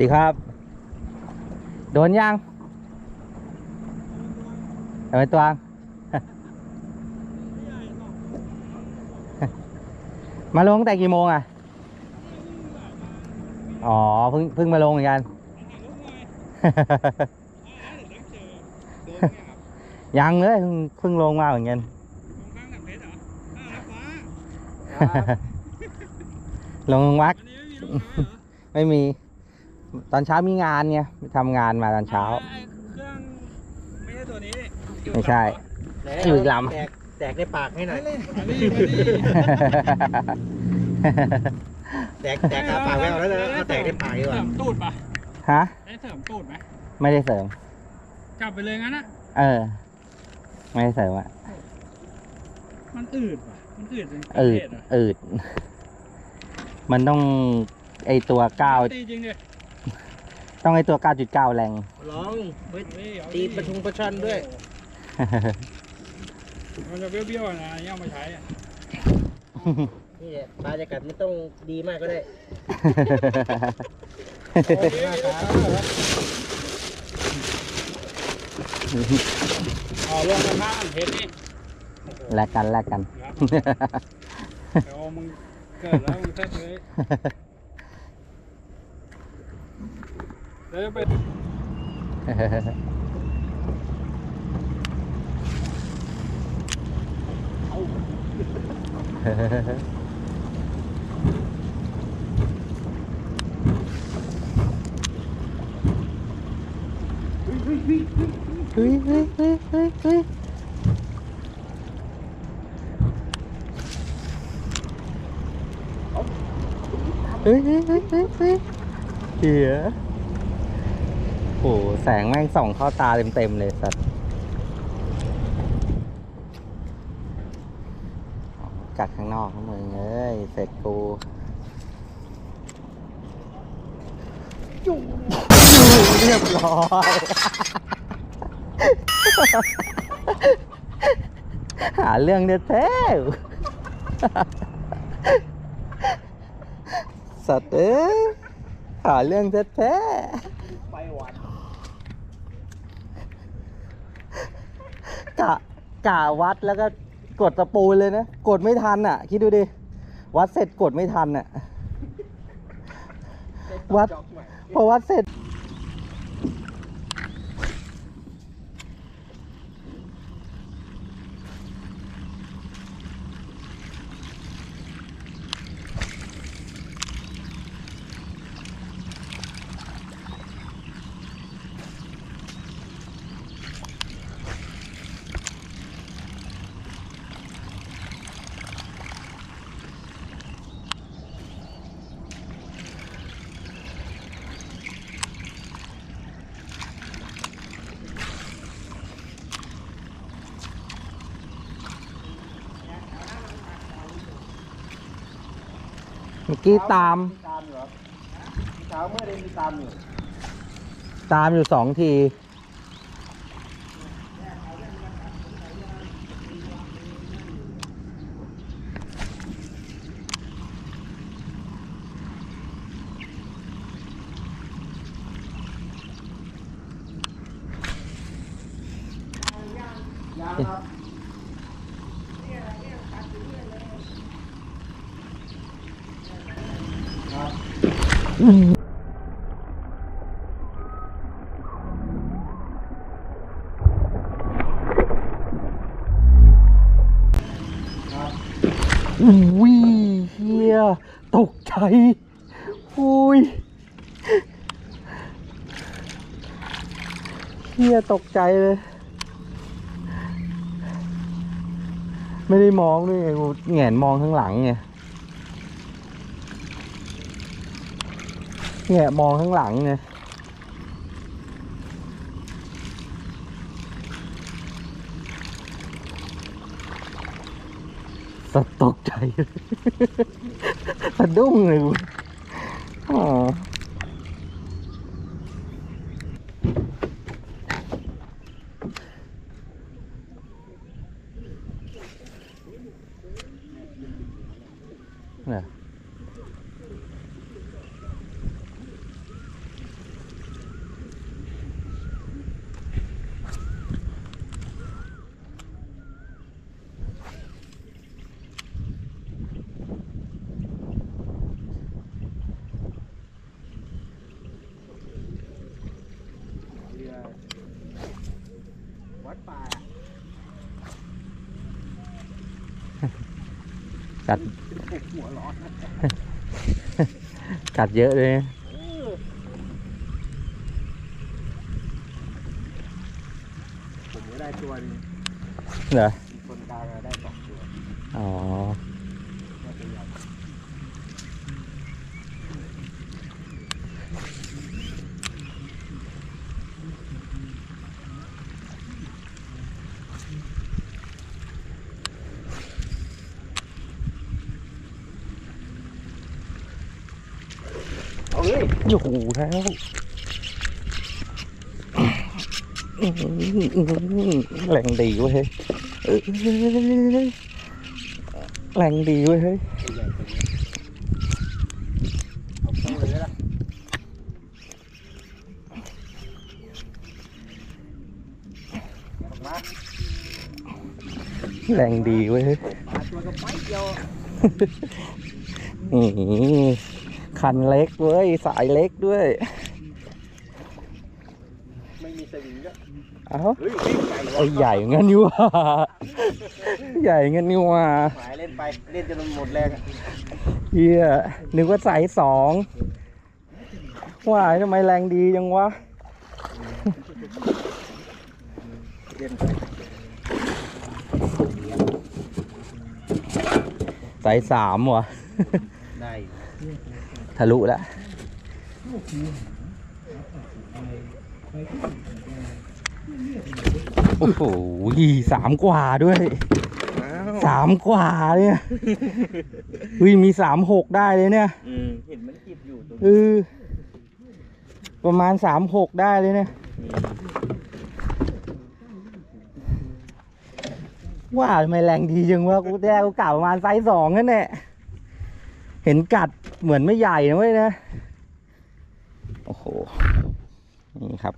ดีครับ โดนยังเอาไปตัวงมาลงตั้งแต่กี่โมงอะ อ๋อ เพิ่งเพิ่งมาลงเหมือนกัน ยังเลยเพิ่งเพิ่งลงมาเหมือนกันลงวัดไม่มี ตอนเช้ามีงานไงทำงานมาตอนเช้าเครื่องไม่ใช่ตัวนี้ไม่ใช่ อยู่อีกลำ แตกแตกในปากให้หน่อย มานี่มานี่แตกแตกคาปากไม่เอาแล้วนะเอาแตกในปากดีกเสริว่ามตูดปะฮะ ได้เสริมตูดไหมไม่ได้เสริมจับไปเลยงั้นนะเออ ไม่ได้เสริมอะมันอืดปะมันอืดจนอืดเะอืด มันต้องไอตัวเก้าตีจริงดิ ต้องไอตัวเก้าจุดเก้าแรง ลองเฮ้ยเฮ้ยเอาตีประชุมประชันด้วย มันจะเบี้ยวๆนะอันนี่เอามาใช้อะนี่แหละปลาจะกัดไม่ต้องดีมากก็ได้เอาลงมาข้างเพชรนี่แลกกันแลกกันครับเดี๋ยวมึงเกิดแล้วมึงเซ็ตเลย Ui, ui, ui, ui, ui. Ui, ui, ui, ui, ui. Kìa. โอ้โหแสงแม่งส่องเข้าตาเต็มๆเลยสัตว์กัดข้างนอกนะมึงเอ้ย เสร็จกูเรียบร้อยหาเรื่องเด็ดแท้สัตว์เอ้หาเรื่องแท้ไปหวาน ๆ กะกะวัดแล้วก็กดตะปูเลยนะ กดไม่ทันอะ คิดดูดิ วัดเสร็จกดไม่ทันอะ วัดพอวัดเสร็จ เมื่อกี้ตาม ตามอยู่เหรอเช้าเมื่อเดือนมีตามอยู่ตามอยู่สองทียางครับ อุ้ยเฮียตกใจอุ้ยเฮียตกใจเลย ไม่ได้มองด้วยไงกูแหงนมองข้างหลังไง แงะมองข้างหลังไงสตกใจสะดุ้งเลยอ๋อ วัดป่ากัดหัวร้อนกัดเยอะเลยผมก็ได้ตัวนึงเหรอคนกลางได้สองตัวอ๋อ เอาเลยอยู่แล้วอื้อหือแรงดีเว้ยเฮ้ยเอ้ยแรงดีเว้ยเฮ้ย ตัวใหญ่ตัวนี้เอาเข้าเลยละ มา แรงดีเว้ย เฮ้ยมาตัวกับไม้เดียวอื้อหือคันเล็กเว้ย สายเล็กด้วย ไม่มีสวิงก็เอ้าเฮ้ยเฮ้ยใหญ่ไอ้ใหญ่เงี้ยนี่หว่าใหญ่เงี้ยนี่หว่าหมายเล่นไปเล่นจนหมดแรงอะเฮียนึกว่าสายสองว่าทำไมแรงดีจังวะเล่นสายสามวะได้ ทะลุแล้วโอ้โหสามกว่าด้วยสามกว่าเนี่ยอุ้ยมีสามหกได้เลยเนี่ยอืมเห็นมันจิบอยู่ตรงเออประมาณสามหกได้เลยเนี่ยว่าทำไมแรงดีจังวะกูแรกกูกล่าวประมาณไซส์สองนั่นแหละเห็นกัด เหมือนไม่ใหญ่นะเว้ยนะ โอ้โห นี่ครับ